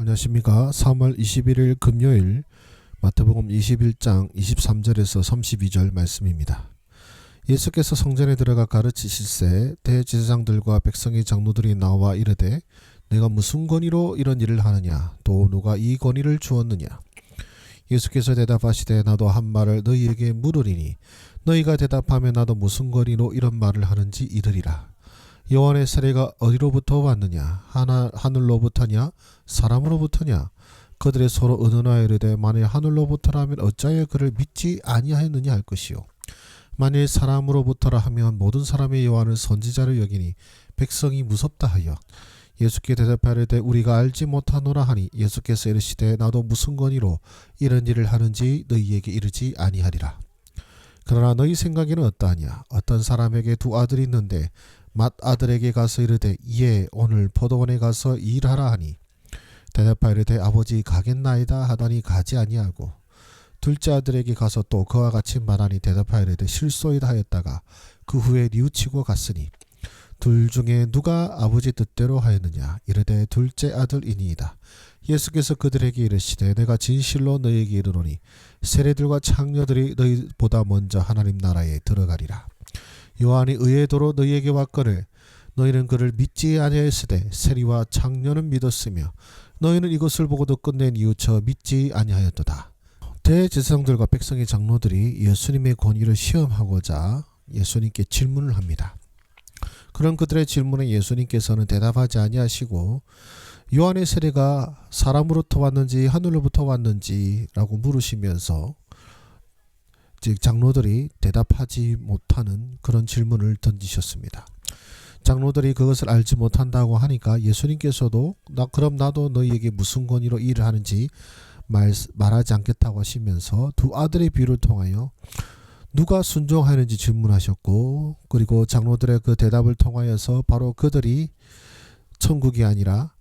안녕하십니까. 3월 21일 금요일 마태복음 21장 23절에서 32절 말씀입니다. 예수께서 성전에 들어가 가르치실세 대제사장들과 백성의 장로들이 나와 이르되 내가 무슨 권위로 이런 일을 하느냐 또 누가 이 권위를 주었느냐 예수께서 대답하시되 나도 한 말을 너희에게 물으리니 너희가 대답하면 나도 무슨 권위로 이런 말을 하는지 이르리라 요한의 세례가 어디로부터 왔느냐? 하나 하늘로부터냐? 사람으로부터냐? 그들의 서로 의논하여 이르되 만일 하늘로부터라면 어찌하여 그를 믿지 아니하였느냐 할 것이요. 만일 사람으로부터라 하면 모든 사람의 요한을 선지자를 여기니 백성이 무섭다 하여. 예수께 대답하려되 우리가 알지 못하노라 하니 예수께서 이르시되 나도 무슨 권위로 이런 일을 하는지 너희에게 이르지 아니하리라. 그러나 너희 생각에는 어떠하냐? 어떤 사람에게 두 아들이 있는데 맏 아들에게 가서 이르되 예 오늘 포도원에 가서 일하라 하니 대답하여 이르되 아버지 가겠나이다 하더니 가지 아니하고 둘째 아들에게 가서 또 그와 같이 말하니 대답하여 이르되 실소이다 하였다가 그 후에 뉘우치고 갔으니 둘 중에 누가 아버지 뜻대로 하였느냐? 이르되 둘째 아들이니이다. 예수께서 그들에게 이르시되 내가 진실로 너희에게 이르노니 세례들과 창녀들이 너희보다 먼저 하나님 나라에 들어가리라 요한이 의외도로 너희에게 왔거늘 너희는 그를 믿지 아니하였으되 세리와 창녀는 믿었으며 너희는 이것을 보고도 끝내 뉘우쳐 믿지 아니하였도다. 대제사장들과 백성의 장로들이 예수님의 권위를 시험하고자 예수님께 질문을 합니다. 그런 그들의 질문에 예수님께서는 대답하지 아니하시고 요한의 세례가 사람으로부터 왔는지 하늘로부터 왔는지라고 물으시면서 즉 장로들이 대답하지 못하는 그런 질문을 던지셨습니다. 장로들이 그것을 알지 못한다고 하니까 예수님께서도 나 그럼 나도 너희에게 무슨 권위로 일을 하는지 말, 말하지 않겠다고 하시면서 두 아들의 비유를 통하여 누가 순종하는지 질문하셨고 그리고 장로들의 그 대답을 통하여서 바로 그들이 천국이 아니라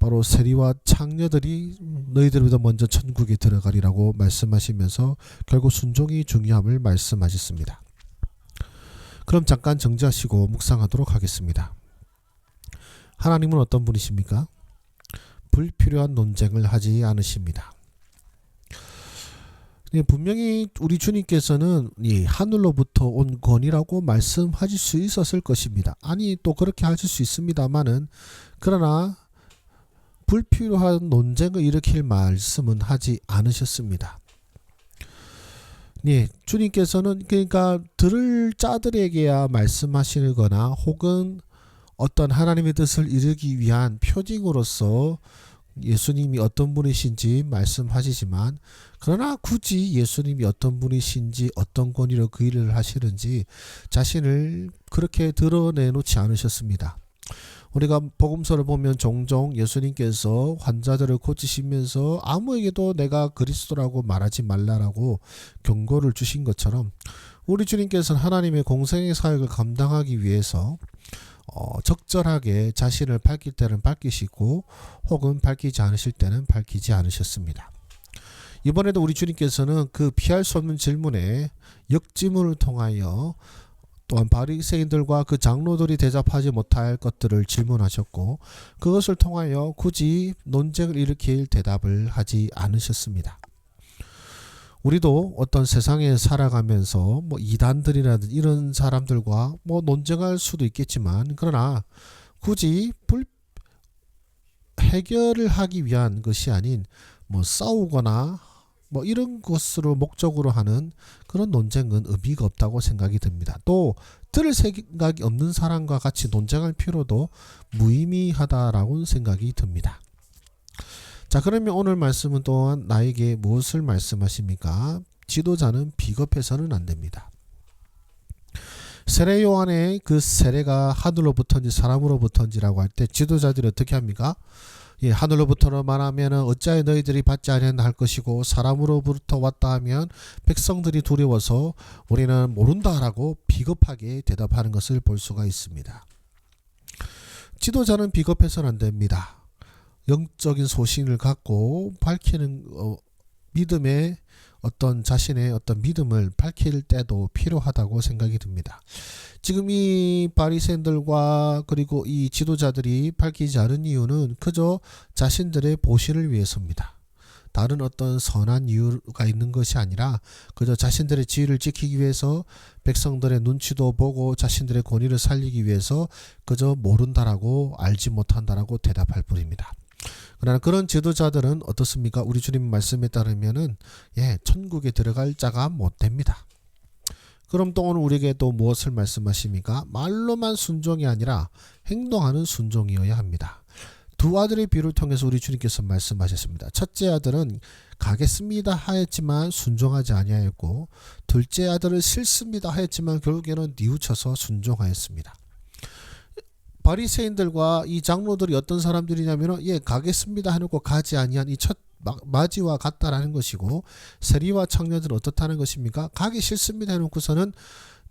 바로 세리와 창녀들이 너희들보다 먼저 천국에 들어가리라고 말씀하시면서 결국 순종이 중요함을 말씀하셨습니다. 그럼 잠깐 정지하시고 묵상하도록 하겠습니다. 하나님은 어떤 분이십니까? 불필요한 논쟁을 하지 않으십니다. 예, 분명히 우리 주님께서는 이 하늘로부터 온 권위라고 말씀하실 수 있었을 것입니다. 아니 또 그렇게 하실 수 있습니다만은 그러나 불필요한 논쟁을 일으킬 말씀은 하지 않으셨습니다. 예, 주님께서는 그러니까 들을 자들에게야 말씀하시거나 혹은 어떤 하나님의 뜻을 이루기 위한 표징으로서 예수님이 어떤 분이신지 말씀하시지만 그러나 굳이 예수님이 어떤 분이신지 어떤 권위로 그 일을 하시는지 자신을 그렇게 드러내놓지 않으셨습니다. 우리가 복음서를 보면 종종 예수님께서 환자들을 고치시면서 아무에게도 내가 그리스도라고 말하지 말라라고 경고를 주신 것처럼 우리 주님께서는 하나님의 공생의 사역을 감당하기 위해서 어, 적절하게 자신을 밝힐 때는 밝히시고 혹은 밝히지 않으실 때는 밝히지 않으셨습니다. 이번에도 우리 주님께서는 그 피할 수 없는 질문에 역지문을 통하여 또한 바리새인들과 그 장로들이 대답하지 못할 것들을 질문하셨고 그것을 통하여 굳이 논쟁을 일으킬 대답을 하지 않으셨습니다. 우리도 어떤 세상에 살아가면서 뭐 이단들이라든지 이런 사람들과 뭐 논쟁할 수도 있겠지만 그러나 굳이 불 해결을 하기 위한 것이 아닌 뭐 싸우거나 뭐 이런 것으로 목적으로 하는 그런 논쟁은 의미가 없다고 생각이 듭니다. 또 들을 생각이 없는 사람과 같이 논쟁할 필요도 무의미하다라고 생각이 듭니다. 자 그러면 오늘 말씀은 또한 나에게 무엇을 말씀하십니까? 지도자는 비겁해서는 안 됩니다. 세례 요한의 그 세례가 하늘로부터인지 사람으로부터인지라고 할 때 지도자들이 어떻게 합니까? 예, 하늘로부터로 말하면 어찌하여 너희들이 받지 아니하나 할 것이고 사람으로부터 왔다 하면 백성들이 두려워서 우리는 모른다라고 비겁하게 대답하는 것을 볼 수가 있습니다. 지도자는 비겁해서는 안 됩니다. 영적인 소신을 갖고 밝히는 어, 믿음의 어떤 자신의 어떤 믿음을 밝힐 때도 필요하다고 생각이 듭니다. 지금 이 바리새인들과 그리고 이 지도자들이 밝히지 않은 이유는 그저 자신들의 보신을 위해서입니다. 다른 어떤 선한 이유가 있는 것이 아니라 그저 자신들의 지위를 지키기 위해서 백성들의 눈치도 보고 자신들의 권위를 살리기 위해서 그저 모른다라고 알지 못한다라고 대답할 뿐입니다. 그러나 그런 지도자들은 어떻습니까? 우리 주님 말씀에 따르면은 예, 천국에 들어갈 자가 못 됩니다. 그럼 또 오늘 우리에게 또 무엇을 말씀하십니까? 말로만 순종이 아니라 행동하는 순종이어야 합니다. 두 아들의 비를 통해서 우리 주님께서 말씀하셨습니다. 첫째 아들은 가겠습니다 하였지만 순종하지 아니하였고 둘째 아들은 싫습니다 하였지만 결국에는 뉘우쳐서 순종하였습니다. 바리새인들과 이 장로들이 어떤 사람들이냐면은 예 가겠습니다 해놓고 가지 아니한 이첫 마지와 같다라는 것이고 세리와 청년들은 어떻다는 것입니까? 가기 싫습니다 해놓고서는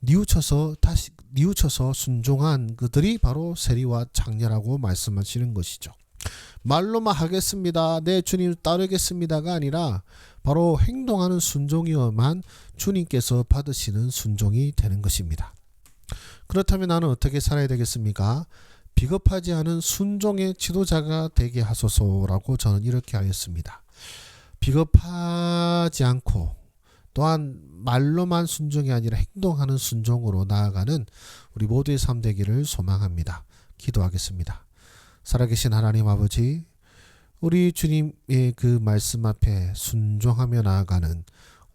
뉘우쳐서 다시 뉘우쳐서 순종한 그들이 바로 세리와 창녀라고 말씀하시는 것이죠. 말로만 하겠습니다. 내 주님 따르겠습니다가 아니라 바로 행동하는 순종이어만 주님께서 받으시는 순종이 되는 것입니다. 그렇다면 나는 어떻게 살아야 되겠습니까? 비겁하지 않은 순종의 지도자가 되게 하소서라고 저는 이렇게 하였습니다. 비겁하지 않고 또한 말로만 순종이 아니라 행동하는 순종으로 나아가는 우리 모두의 삶 되기를 소망합니다. 기도하겠습니다. 살아계신 하나님 아버지, 우리 주님의 그 말씀 앞에 순종하며 나아가는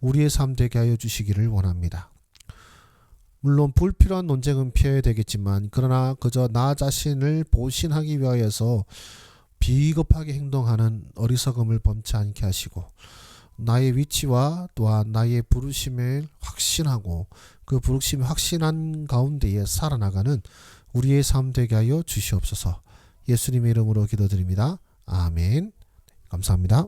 우리의 삶 되게 하여 주시기를 원합니다. 물론 불필요한 논쟁은 피해야 되겠지만 그러나 그저 나 자신을 보신하기 위하여서 비겁하게 행동하는 어리석음을 범치 않게 하시고 나의 위치와 또한 나의 부르심을 확신하고 그 부르심이 확신한 가운데에 살아나가는 우리의 삶 되게 하여 주시옵소서. 예수님의 이름으로 기도드립니다. 아멘. 감사합니다.